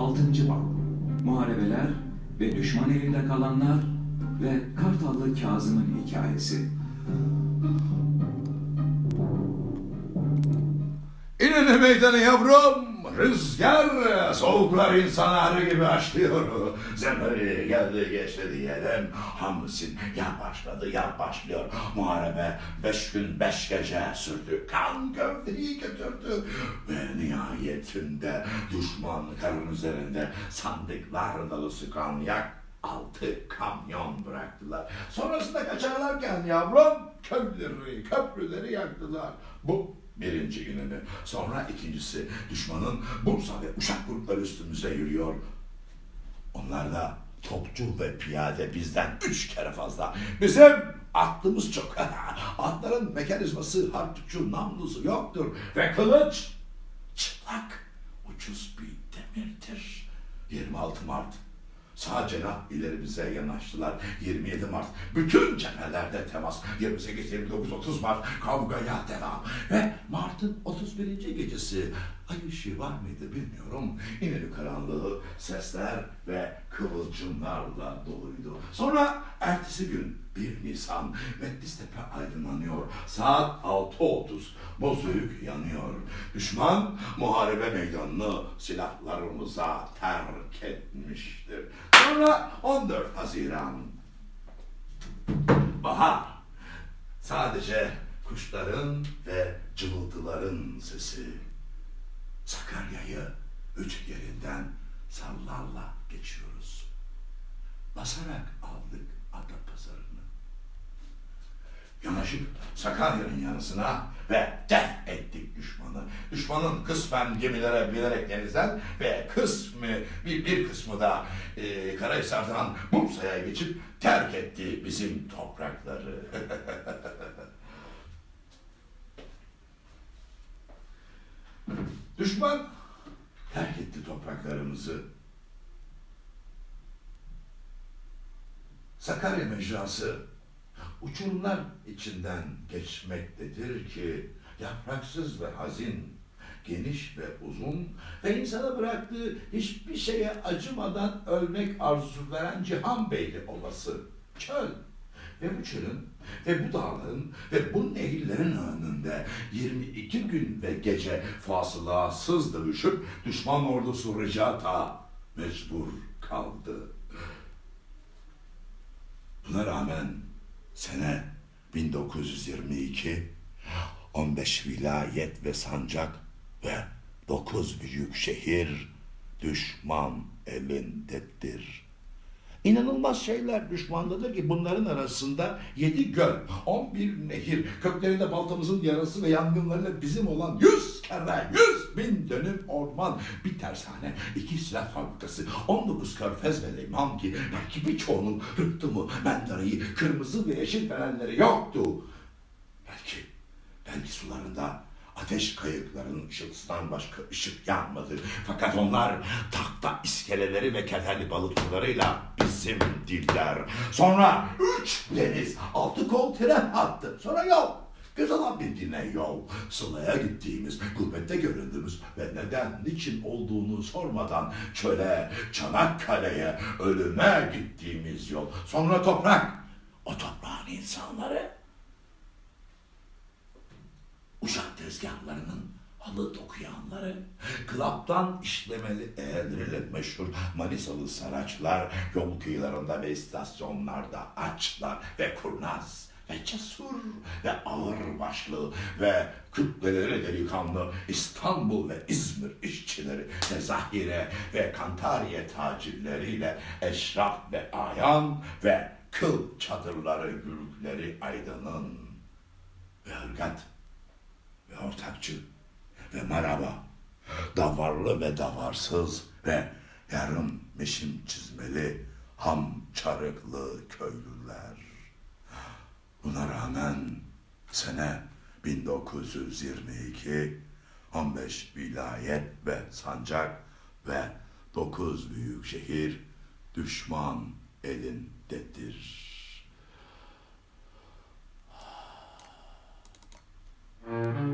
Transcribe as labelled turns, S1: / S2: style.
S1: 6. Bab Muharebeler ve düşman elinde kalanlar ve Kartallı Kazım'ın hikayesi.
S2: İnene meydana yavrum. Rüzgar soğuklar insan ağrı gibi açlıyor. Zemheri geldi geçti diyelim. Hamsin ya başladı ya başlıyor. Muharebe beş gün beş gece sürdü. Kan gövdeyi götürdü. Ve nihayetinde düşman karın üzerinde sandıklar dolusu kan yak altı kamyon bıraktılar. Sonrasında kaçarlarken yavrum köyleri, köprüleri yaktılar. Bu birinci gününü. Sonra ikincisi düşmanın Bursa ve Uşak grupları üstümüze yürüyor. Onlar da topçu ve piyade bizden üç kere fazla. Bizim aklımız çok. Atların mekanizması, harpçu, namlusu yoktur. Ve kılıç çıplak, ucuz bir demirdir. 26 Mart Sağ cenah ilerimize yanaştılar. 27 Mart bütün cephelerde temas. 28, 29, 30 Mart kavgaya devam. Ve Mart'ın 31. gecesi ay ışığı var mıydı bilmiyorum. İneli karanlığı sesler ve kıvılcımlarla doluydu. Sonra ertesi gün 1 Nisan Metlistepe aydınlanıyor. Saat 6.30 bozuyuk yanıyor. Düşman muharebe meydanını silahlarımıza terk etmiştir. Sonra 14 Haziran. Bahar. Sadece kuşların ve cıvıltıların sesi. Sakarya'yı üç yerinden sallarla geçiyoruz. Basarak aldık Adapazarı'nı. Yanaşıp Sakarya'nın yanısına ve def ettik düşmanı. Düşmanın kısmen gemilere binerek denizden ve kısmı bir, bir kısmı da e, Karahisar'dan Bursa'ya geçip terk etti bizim toprakları. Düşman terk etti topraklarımızı. Sakarya mecrası uçurumlar içinden geçmektedir ki yapraksız ve hazin, geniş ve uzun ve insana bıraktığı hiçbir şeye acımadan ölmek arzusu veren Cihan Beyli Ovası, çöl. Ve bu çölün ve bu dağların ve bu nehirlerin önünde 22 gün ve gece fasılasız dövüşüp düşman ordusu Ricata mecbur kaldı. Buna rağmen sene 1922 15 vilayet ve sancak ve 9 büyük şehir düşman elindedir. İnanılmaz şeyler düşmandadır ki bunların arasında yedi göl, on bir nehir, köklerinde baltamızın yarası ve yangınlarıyla bizim olan yüz kere, yüz bin dönüm orman, bir tersane, iki silah fabrikası, on dokuz körfez ve liman ki belki birçoğunun rıhtımı, mendarayı, kırmızı ve yeşil fenerleri yoktu. Belki, belki sularında ateş kayıklarının ışıltısından başka ışık yanmadı. Fakat onlar tahta iskeleleri ve kederli balıkçılarıyla bizim diller. Sonra üç deniz, altı kol tren hattı. Sonra yol. Göz alan bildiğine yol. Sıla'ya gittiğimiz, gurbette göründüğümüz ve neden, niçin olduğunu sormadan çöle, Çanakkale'ye, ölüme gittiğimiz yol. Sonra toprak. O toprağın insanları Uşak tezgahlarının halı dokuyanları, klaptan işlemeli eğerleriyle meşhur Manisalı saraçlar, yol kıyılarında ve istasyonlarda açlar ve kurnaz ve cesur ve ağır başlı ve kütleleri delikanlı İstanbul ve İzmir işçileri ve zahire ve kantariye tacirleriyle eşraf ve ayan ve kıl çadırları gürükleri aydının ve ırgat ve ortakçı ve maraba, davarlı ve davarsız ve yarım meşim çizmeli, ham çarıklı köylüler. Buna rağmen sene 1922, 15 vilayet ve sancak ve 9 büyük şehir düşman elindedir.
S3: Müzik